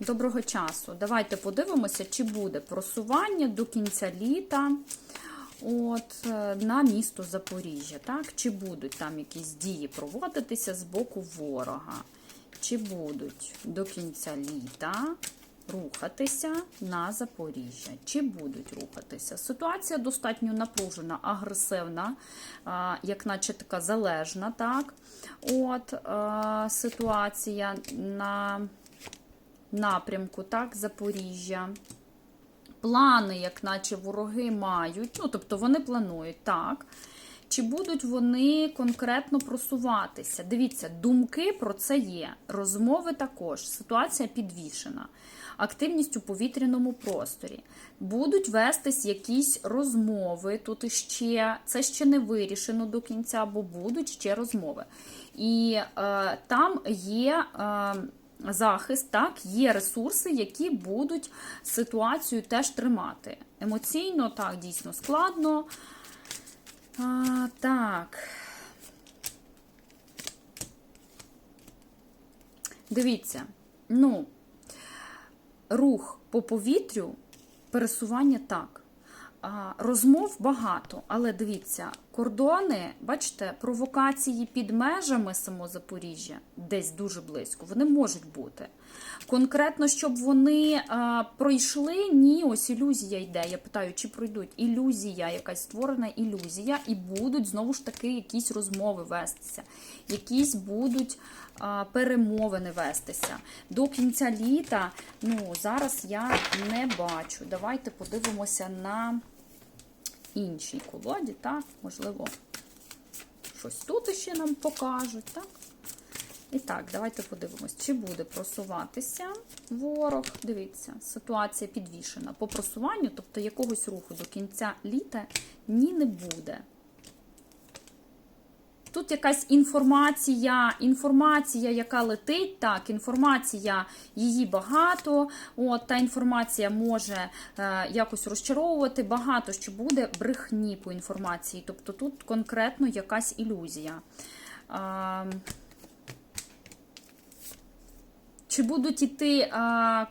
Доброго часу. Давайте подивимося, чи буде просування до кінця літа от, е, на місто Запоріжжя. Так? Чи будуть там якісь дії проводитися з боку ворога? Чи будуть до кінця літа рухатися на Запоріжжя? Чи будуть рухатися? Ситуація достатньо напружена, агресивна, як наче така залежна, так? От е, ситуація на напрямку, так, Запоріжжя. Плани, як наче вороги мають, ну, тобто вони планують, так. Чи будуть вони конкретно просуватися? Дивіться, думки про це є, розмови також, ситуація підвішена, активність у повітряному просторі. Будуть вестись якісь розмови. Тут іще це ще не вирішено до кінця, бо будуть ще розмови. І е, там є. Е, захист, так, є ресурси, які будуть ситуацію теж тримати. Емоційно, так, дійсно складно. А, так. Дивіться, ну, рух по повітрю, пересування так. Розмов багато, але дивіться, кордони, бачите, провокації під межами само Запоріжжя, десь дуже близько, вони можуть бути. Конкретно, щоб вони а, пройшли, ні, ось ілюзія йде. Я питаю, чи пройдуть ілюзія, якась створена ілюзія, і будуть знову ж таки якісь розмови вестися, якісь будуть а, перемовини вестися. До кінця літа, ну, зараз я не бачу. Давайте подивимося на іншій колоді, так, можливо, щось тут ще нам покажуть, так? І так, давайте подивимось, чи буде просуватися ворог. Дивіться, ситуація підвішена. По просуванню, тобто якогось руху до кінця літа, ні не буде. Тут якась інформація, інформація, яка летить, так, інформація її багато. От, Та інформація може е, якось розчаровувати. Багато що буде брехні по інформації. Тобто тут конкретно якась ілюзія. Е, чи будуть іти м,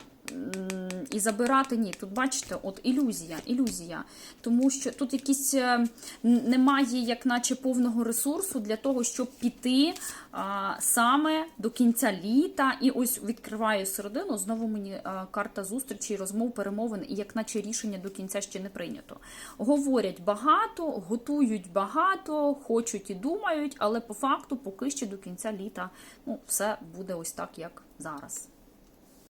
і забирати? Ні, тут бачите, от ілюзія, ілюзія. Тому що тут якісь е, немає, як наче повного ресурсу для того, щоб піти а, саме до кінця літа. І ось відкриваю середину. Знову мені а, карта зустрічі, розмов, перемовин, і як наче рішення до кінця ще не прийнято. Говорять багато, готують багато, хочуть і думають, але по факту поки що до кінця літа ну, все буде ось так, як зараз.